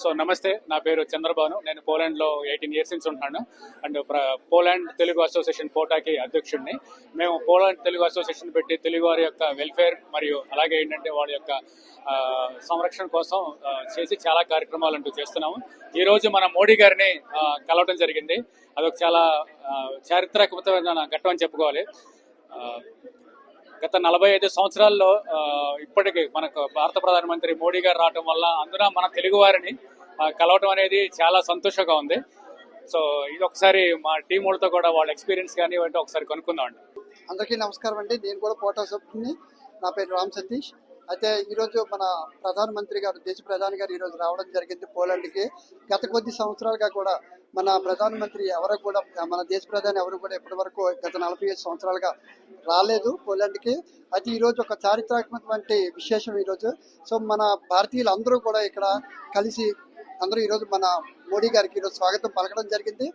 So నమస్తే నా పేరు చంద్రబాను నేను పోలాండ్లో ఎయిటీన్ ఇయర్స్ నుంచి ఉంటున్నాను. అండ్ పోలాండ్ తెలుగు అసోసియేషన్ పోటాకి అధ్యక్షుడిని. మేము పోలాండ్ తెలుగు అసోసియేషన్ పెట్టి తెలుగు వారి యొక్క వెల్ఫేర్ మరియు అలాగే ఏంటంటే వాళ్ళ యొక్క సంరక్షణ కోసం చేసి చాలా కార్యక్రమాలు అంటూ చేస్తున్నాము. ఈ రోజు మన మోడీ గారిని కలవటం కలవడం జరిగింది. అదొక చాలా చారిత్రాత్మకమైన ఘట్టం అని చెప్పుకోవాలి. గత నలభై ఐదు సంవత్సరాల్లో ఇప్పటికీ ఇప్పటికి మనకు భారత ప్రధానమంత్రి మోడీ గారు రావటం వల్ల అందున మన తెలుగు వారిని కలవటం అనేది చాలా సంతోషంగా ఉంది. సో ఇది ఒకసారి మా టీం వాళ్ళతో కూడా వాళ్ళ ఎక్స్పీరియన్స్ కానీ ఇవంటే ఒకసారి కనుక్కుందాం అండి. అందరికీ నమస్కారం అండి. నేను కూడా పోటా సభ్యుని నా పేరు రామ్ సతీష్. అయితే ఈరోజు మన ప్రధానమంత్రి గారు దేశ ప్రధాని గారు ఈరోజు రావడం జరిగింది పోలాండ్కి. గత కొద్ది సంవత్సరాలుగా కూడా మన ప్రధానమంత్రి ఎవరు కూడా మన దేశ ప్రధాని ఎవరు కూడా ఇప్పటి వరకు గత నలభై ఐదు సంవత్సరాలుగా రాలేదు పోలాండ్కి. అది ఈరోజు ఒక చారిత్రాత్మకమైన విశేషం ఈరోజు సో మన భారతీయులు అందరూ కూడా ఇక్కడ కలిసి అందరూ ఈరోజు మన మోడీ గారికి ఈరోజు స్వాగతం పలకడం జరిగింది.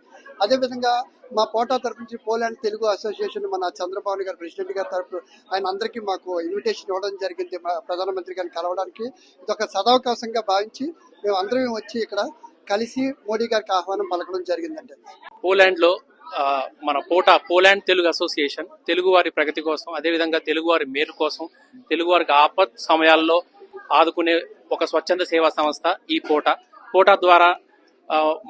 అదేవిధంగా మా పోటా తరపు నుంచి పోలాండ్ తెలుగు అసోసియేషన్ మన చంద్రబాబు గారు ప్రెసిడెంట్ గారి తరపు ఆయన అందరికీ మాకు ఇన్విటేషన్ ఇవ్వడం జరిగింది మా ప్రధానమంత్రి గారిని కలవడానికి. ఇది ఒక సదవకాశంగా భావించి మేము అందరం వచ్చి ఇక్కడ కలిసి మోడీ గారికి ఆహ్వానం పలకడం జరిగిందండి. పోలాండ్లో మన పోటా పోలాండ్ తెలుగు అసోసియేషన్ తెలుగు వారి ప్రగతి కోసం అదేవిధంగా తెలుగు వారి మేలు కోసం తెలుగు వారికి ఆపత్ సమయాల్లో ఆదుకునే ఒక స్వచ్ఛంద సేవా సంస్థ ఈ పోటా. పోటా ద్వారా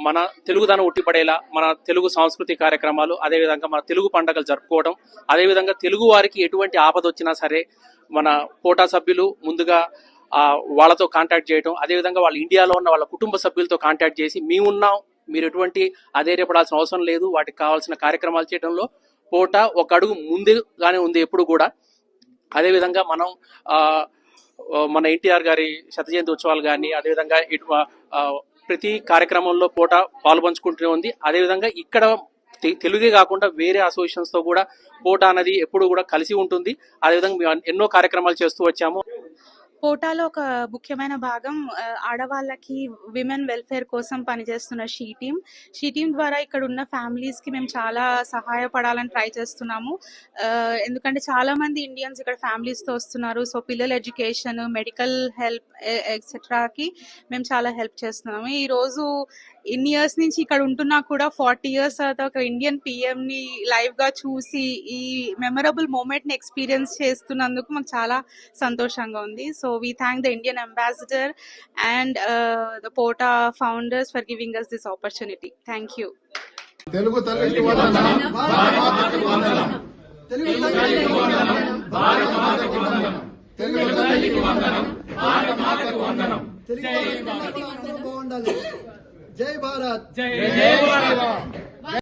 మన తెలుగుదనం ఉట్టిపడేలా మన తెలుగు సాంస్కృతిక కార్యక్రమాలు అదేవిధంగా మన తెలుగు పండుగలు జరుపుకోవడం అదేవిధంగా తెలుగు వారికి ఎటువంటి ఆపద వచ్చినా సరే మన పోటా సభ్యులు ముందుగా వాళ్ళతో కాంటాక్ట్ చేయడం అదేవిధంగా వాళ్ళ ఇండియాలో ఉన్న వాళ్ళ కుటుంబ సభ్యులతో కాంటాక్ట్ చేసి మేమున్నాం మీరు ఎటువంటి అధైర్యపడాల్సిన అవసరం లేదు వాటికి కావాల్సిన కార్యక్రమాలు చేయడంలో పూట ఒక అడుగు ముందుగానే ఉంది ఎప్పుడు కూడా. అదేవిధంగా మనం మన ఎన్టీఆర్ గారి శత జయంతి ఉత్సవాలు కానీ అదేవిధంగా ఇటు ప్రతి కార్యక్రమంలో పూట పాల్పంచుకుంటూనే ఉంది. అదేవిధంగా ఇక్కడ తె- తెలుగే కాకుండా వేరే అసోసియేషన్స్తో కూడా పూట అనేది ఎప్పుడు కూడా కలిసి ఉంటుంది. అదేవిధంగా ఎన్నో కార్యక్రమాలు చేస్తూ వచ్చాము. పోటాలో ఒక ముఖ్యమైన భాగం ఆడవాళ్ళకి విమెన్ వెల్ఫేర్ కోసం పనిచేస్తున్న షీ టీమ్. షీ టీమ్ ద్వారా ఇక్కడ ఉన్న ఫ్యామిలీస్కి మేము చాలా సహాయపడాలని ట్రై చేస్తున్నాము. ఎందుకంటే చాలా మంది ఇండియన్స్ ఇక్కడ ఫ్యామిలీస్తో వస్తున్నారు. సో పిల్లల ఎడ్యుకేషన్ మెడికల్ హెల్ప్ ఎక్సెట్రాకి మేము చాలా హెల్ప్ చేస్తున్నాము. ఈ రోజు ఇన్ని ఇయర్స్ నుంచి ఇక్కడ ఉంటున్నా కూడా ఫార్టీ ఇయర్స్ తర్వాత ఒక ఇండియన్ పిఎం ని లైవ్గా చూసి ఈ మెమరబుల్ మూమెంట్ని ఎక్స్పీరియన్స్ చేస్తున్నందుకు మాకు చాలా సంతోషంగా ఉంది. So we thank the Indian ambassador and the POTA founders for giving us this opportunity thank you Telugu తల్లికి వందనం భారతమాతకి వందనం. తెలుగు తల్లికి వందనం. తెలుగు తల్లికి వందనం భారతమాతకి వందనం. తెలుగు బాగుండాలి జై భారత్. జై జై భారత్.